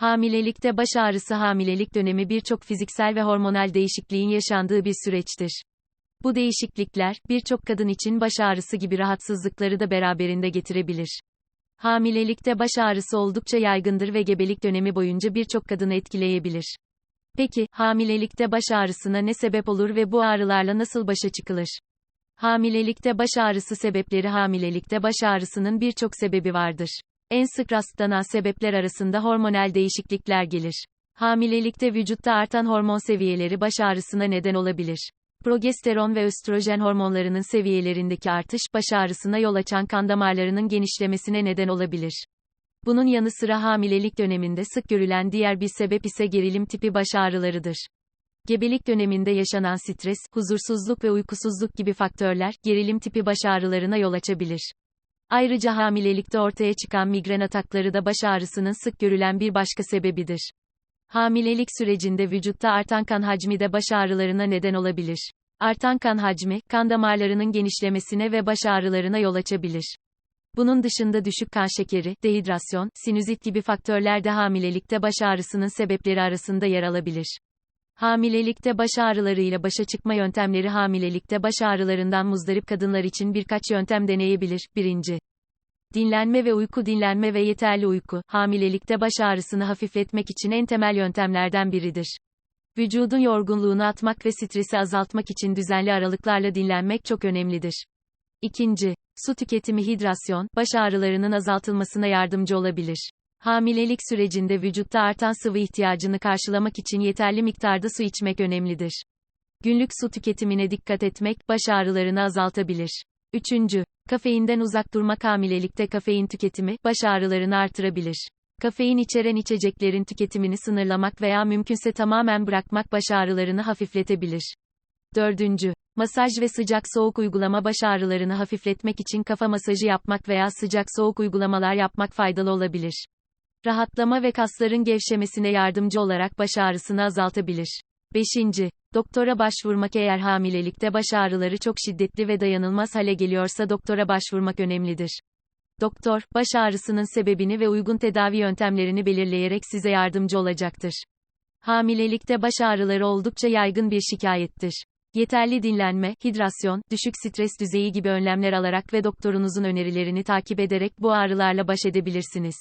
Hamilelikte baş ağrısı hamilelik dönemi birçok fiziksel ve hormonal değişikliğin yaşandığı bir süreçtir. Bu değişiklikler, birçok kadın için baş ağrısı gibi rahatsızlıkları da beraberinde getirebilir. Hamilelikte baş ağrısı oldukça yaygındır ve gebelik dönemi boyunca birçok kadını etkileyebilir. Peki, hamilelikte baş ağrısına ne sebep olur ve bu ağrılarla nasıl başa çıkılır? Hamilelikte baş ağrısı sebepleri Hamilelikte baş ağrısının birçok sebebi vardır. En sık rastlanan sebepler arasında hormonal değişiklikler gelir. Hamilelikte vücutta artan hormon seviyeleri baş ağrısına neden olabilir. Progesteron ve östrojen hormonlarının seviyelerindeki artış, baş ağrısına yol açan kan damarlarının genişlemesine neden olabilir. Bunun yanı sıra hamilelik döneminde sık görülen diğer bir sebep ise gerilim tipi baş ağrılarıdır. Gebelik döneminde yaşanan stres, huzursuzluk ve uykusuzluk gibi faktörler, gerilim tipi baş ağrılarına yol açabilir. Ayrıca hamilelikte ortaya çıkan migren atakları da baş ağrısının sık görülen bir başka sebebidir. Hamilelik sürecinde vücutta artan kan hacmi de baş ağrılarına neden olabilir. Artan kan hacmi, kan damarlarının genişlemesine ve baş ağrılarına yol açabilir. Bunun dışında düşük kan şekeri, dehidrasyon, sinüzit gibi faktörler de hamilelikte baş ağrısının sebepleri arasında yer alabilir. Hamilelikte baş ağrılarıyla başa çıkma yöntemleri Hamilelikte baş ağrılarından muzdarip kadınlar için birkaç yöntem deneyebilir. 1. Dinlenme ve uyku Dinlenme ve yeterli uyku, hamilelikte baş ağrısını hafifletmek için en temel yöntemlerden biridir. Vücudun yorgunluğunu atmak ve stresi azaltmak için düzenli aralıklarla dinlenmek çok önemlidir. İkinci, su tüketimi hidrasyon, baş ağrılarının azaltılmasına yardımcı olabilir. Hamilelik sürecinde vücutta artan sıvı ihtiyacını karşılamak için yeterli miktarda su içmek önemlidir. Günlük su tüketimine dikkat etmek, baş ağrılarını azaltabilir. Üçüncü, kafeinden uzak durmak hamilelikte kafein tüketimi, baş ağrılarını artırabilir. Kafein içeren içeceklerin tüketimini sınırlamak veya mümkünse tamamen bırakmak baş ağrılarını hafifletebilir. Dördüncü, masaj ve sıcak soğuk uygulama baş ağrılarını hafifletmek için kafa masajı yapmak veya sıcak soğuk uygulamalar yapmak faydalı olabilir. Rahatlama ve kasların gevşemesine yardımcı olarak baş ağrısını azaltabilir. 5. Doktora başvurmak eğer hamilelikte baş ağrıları çok şiddetli ve dayanılmaz hale geliyorsa doktora başvurmak önemlidir. Doktor, baş ağrısının sebebini ve uygun tedavi yöntemlerini belirleyerek size yardımcı olacaktır. Hamilelikte baş ağrıları oldukça yaygın bir şikayettir. Yeterli dinlenme, hidrasyon, düşük stres düzeyi gibi önlemler alarak ve doktorunuzun önerilerini takip ederek bu ağrılarla baş edebilirsiniz.